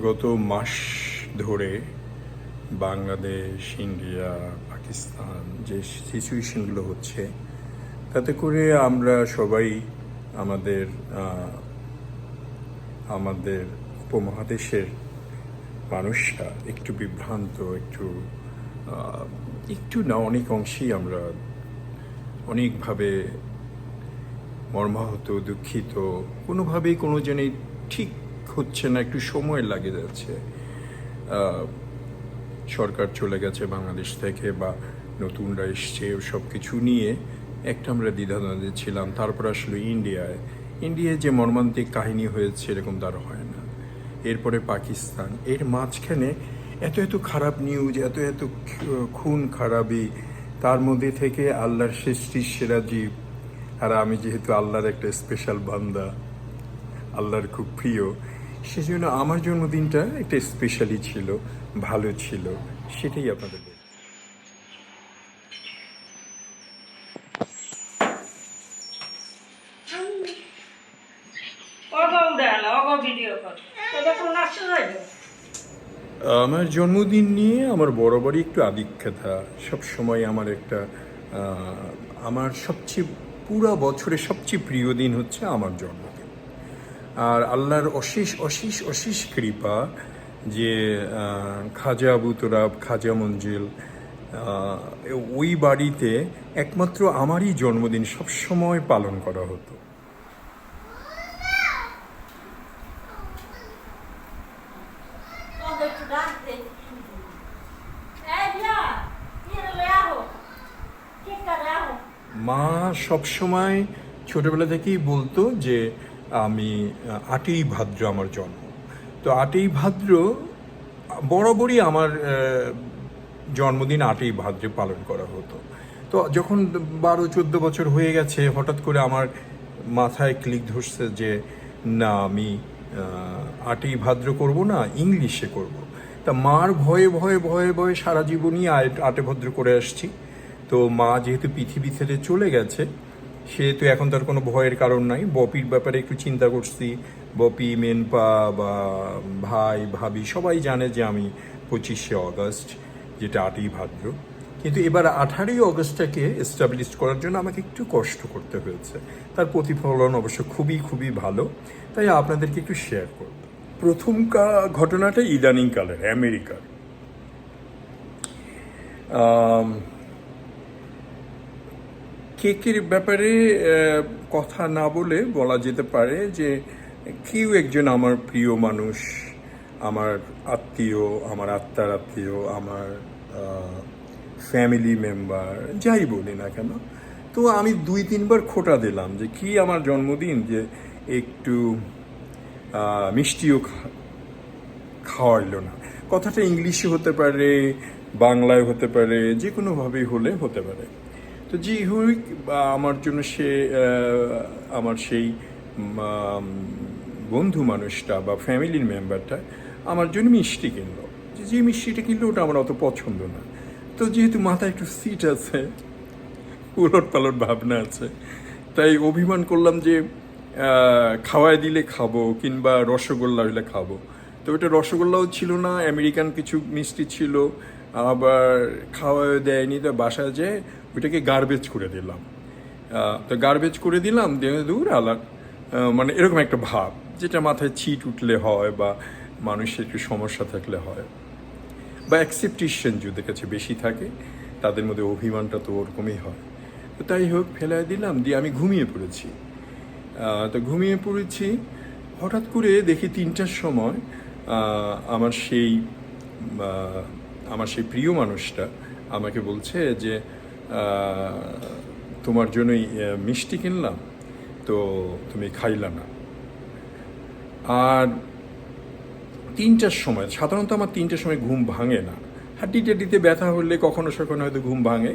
গত মাস ধরে বাংলাদেশ, ইন্ডিয়া, পাকিস্তান যে সিচুয়েশনগুলো হচ্ছে, তাতে করে আমরা সবাই আমাদের আমাদের উপমহাদেশের মানুষরা একটু বিভ্রান্ত, একটু একটু না, অনেক অংশেই আমরা অনেকভাবে মর্মাহত, দুঃখিত, কোনোভাবেই কোনো জনেই ঠিক হচ্ছে না, একটু সময় লাগে যাচ্ছে। সরকার চলে গেছে বাংলাদেশ থেকে বা নতুনরা এসছে সব কিছু নিয়ে। একটা আমরা দ্বিধাদ্বন্দ্বে ছিলাম, তারপর আসলে ইন্ডিয়ায়। ইন্ডিয়ায় যে মর্মান্তিক কাহিনী হয়েছে এরকম তার হয় না। এরপরে পাকিস্তান, এর মাঝখানে এত এত খারাপ নিউজ এত এত খুন খারাপি, তার মধ্যে থেকে আল্লাহর সৃষ্টির সেরা জীব। আর আমি যেহেতু আল্লাহর একটা স্পেশাল বান্দা, আল্লাহর খুব প্রিয় সেজন্য আমার জন্মদিনটা একটা স্পেশালি ছিল ভালো ছিল সেটাই আপনাদের আমার জন্মদিন নিয়ে আমার বরাবরই একটু আদিক্ষেতা সবসময় আমার একটা আমার সবচেয়ে পুরা বছরের সবচেয়ে প্রিয় দিন হচ্ছে আমার জন্মদিন আর আল্লাহর অশেষ অশেষ অশেষ কৃপা যে খাজা আবু তোরাব, খাজা মঞ্জিল ওই বাড়িতে একমাত্র আমারই জন্মদিন সবসময় পালন করা হতো। মা সবসময় ছোটবেলা থেকেই বলতো যে আমি আটই ভাদ্র আমার জন্ম। তো আটই ভাদ্র, বরাবরই আমার জন্মদিন আটই ভাদ্রে পালন করা হতো। তো যখন বারো, চোদ্দ বছর হয়ে গেছে, হঠাৎ করে আমার মাথায় ক্লিক ধরছে যে, না, আমি আটই ভাদ্র করব না, ইংলিশে করব। তা মার ভয়ে ভয়ে ভয়ে ভয়ে সারা জীবনই আটে ভদ্র করে আসছি। তো মা যেহেতু পৃথিবী ছেড়ে চলে গেছে সেহেতু এখন তার কোনো ভয়ের কারণ নাই। বপির ব্যাপারে একটু চিন্তা করছি। বপি মেনপা বা ভাই ভাবি সবাই জানে যে আমি পঁচিশে অগস্ট যেটা আটই ভাদ্র। কিন্তু এবার আঠারোই অগস্টটাকে এস্টাবলিশ করার জন্য আমাকে একটু কষ্ট করতে হয়েছে। তার প্রতিফলন অবশ্য খুবই খুবই ভালো। তাই আপনাদেরকে একটু শেয়ার করব। প্রথম ঘটনাটা ইদানিং কালের আমেরিকার। আম, কেকের ব্যাপারে কথা না বলে বলা যেতে পারে যে কেউ একজন আমার প্রিয় মানুষ, আমার আত্মীয়, আমার আত্মার আত্মীয়, আমার ফ্যামিলি মেম্বার যাই বলি না কেন। তো আমি দুই, তিনবার খোটা দিলাম যে কি আমার জন্মদিন যে একটু মিষ্টিও খাওয়াইলো না। কথাটা ইংলিশে হতে পারে, বাংলায় হতে পারে যে কোনোভাবেই হলে হতে পারে। তো হোক বা আমার জন্য সে আমার সেই বন্ধু মানুষটা বা ফ্যামিলির মেম্বারটা আমার জন্য মিষ্টি কিনলো। যে যে মিষ্টিটা কিনলো ওটা আমার অত পছন্দ না। তো যেহেতু মাথায় একটু সিট আছে উলট পালট ভাবনা আছে, তাই অভিমান করলাম যে খাওয়ায় দিলে খাব কিংবা রসগোল্লা হইলে খাব। তো ওটা রসগোল্লাও ছিল না আমেরিকান কিছু মিষ্টি ছিল, আবার খাওয়ায় দেয়নি, তো বাসায় যেয়ে ওইটাকে গার্বেজ করে দিলাম। তো গার্বেজ করে দিলাম, দিয়ে দূর আলাদ মানে এরকম একটা ভাব, যেটা মাথায় ছিট উঠলে হয় বা মানুষের একটু সমস্যা থাকলে হয়। বা অ্যাকসেপ্টেশন যাদের কাছে বেশি থাকে, তাদের মধ্যে অভিমানটা তো ওরকমই হয়। তো তাই হোক ফেলায় দিলাম, দিয়ে আমি ঘুমিয়ে পড়েছি। তো ঘুমিয়ে পড়েছি, হঠাৎ করে দেখি তিনটার সময় আমার সেই আমার সেই প্রিয় মানুষটা আমাকে বলছে যে তোমার জন্যই মিষ্টি কিনলাম, তো তুমি খাইলা না। আর তিনটার সময়, সাধারণত আমার তিনটার সময় ঘুম ভাঙে না। হাড্ডি টাড্ডিতে ব্যথা হলে কখনো সখনো হয়তো ঘুম ভাঙে,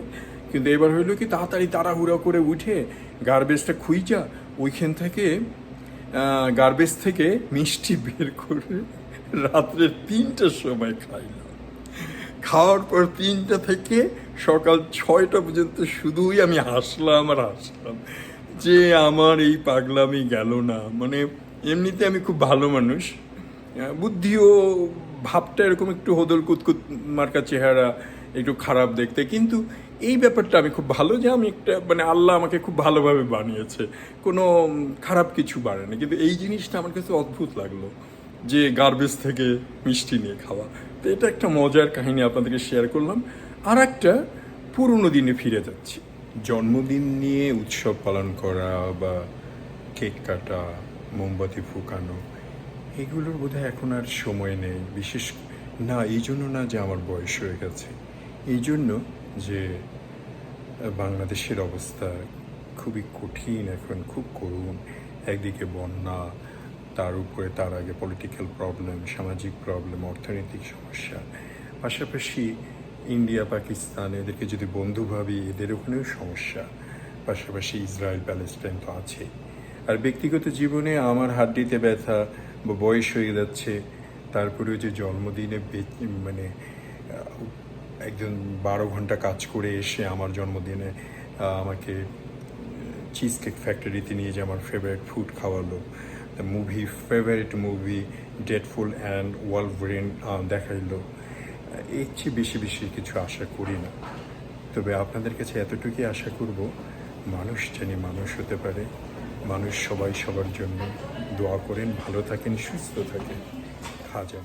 কিন্তু এবার হইল কি তাড়াতাড়ি তাড়াহুড়া করে উঠে গার্বেজটা খুইজা, ওইখান থেকে গার্বেজ থেকে মিষ্টি বের করে রাত্রে তিনটার সময় খাইলাম। খাওয়ার পর তিনটা থেকে সকাল ছয়টা পর্যন্ত শুধুই আমি হাসলাম আর হাসলাম যে আমার এই পাগলামি গেল না। মানে এমনিতে আমি খুব ভালো মানুষ। বুদ্ধিও ভাবটা এরকম একটু হদল কুতকুত মার্কা চেহারা, একটু খারাপ দেখতে। কিন্তু এই ব্যাপারটা আমি খুব ভালো যে আমি একটা মানে আল্লাহ আমাকে খুব ভালোভাবে বানিয়েছে। কোনো খারাপ কিছু বানায়নি কিন্তু এই জিনিসটা আমার কাছে অদ্ভুত লাগল। যে গার্বেজ থেকে মিষ্টি নিয়ে খাওয়া। তো এটা একটা মজার কাহিনী আপনাদেরকে শেয়ার করলাম। আর একটা পুরনো দিনে ফিরে যাচ্ছি। জন্মদিন নিয়ে উৎসব পালন করা বা কেক কাটা, মোমবাতি ফুকানো, এগুলোর বোধহয় এখন আর সময় নেই। বিশেষ না, এই জন্য না যে আমার বয়স হয়ে গেছে। এই জন্য যে বাংলাদেশের অবস্থা খুবই কঠিন এখন, খুব করুণ। একদিকে বন্যা তার উপরে তার আগে পলিটিক্যাল প্রবলেম সামাজিক প্রবলেম অর্থনৈতিক সমস্যা। পাশাপাশি ইন্ডিয়া, পাকিস্তান, এদেরকে যদি বন্ধু ভাবি, এদের ওখানেও সমস্যা। পাশাপাশি ইসরায়েল, প্যালেস্টাইন তো আছেই আর ব্যক্তিগত জীবনে আমার হাড্ডিতে ব্যথা, বা বয়স হয়ে যাচ্ছে, তারপরেও যে জন্মদিনে মানে একজন বারো ঘণ্টা কাজ করে এসে আমার জন্মদিনে আমাকে চিজ কেক ফ্যাক্টরিতে নিয়ে যে আমার ফেভারিট ফুড খাওয়ালো the movie favourite movie Deadpool and Wolverine দেখাইলো। এর চেয়ে বেশি বেশি কিছু আশা করি না। তবে আপনাদের কাছে এতটুকুই আশা করব, মানুষ জানি মানুষ হতে পারে। মানুষ সবাই সবার জন্য দোয়া করেন, ভালো থাকেন, সুস্থ থাকেন। খাজা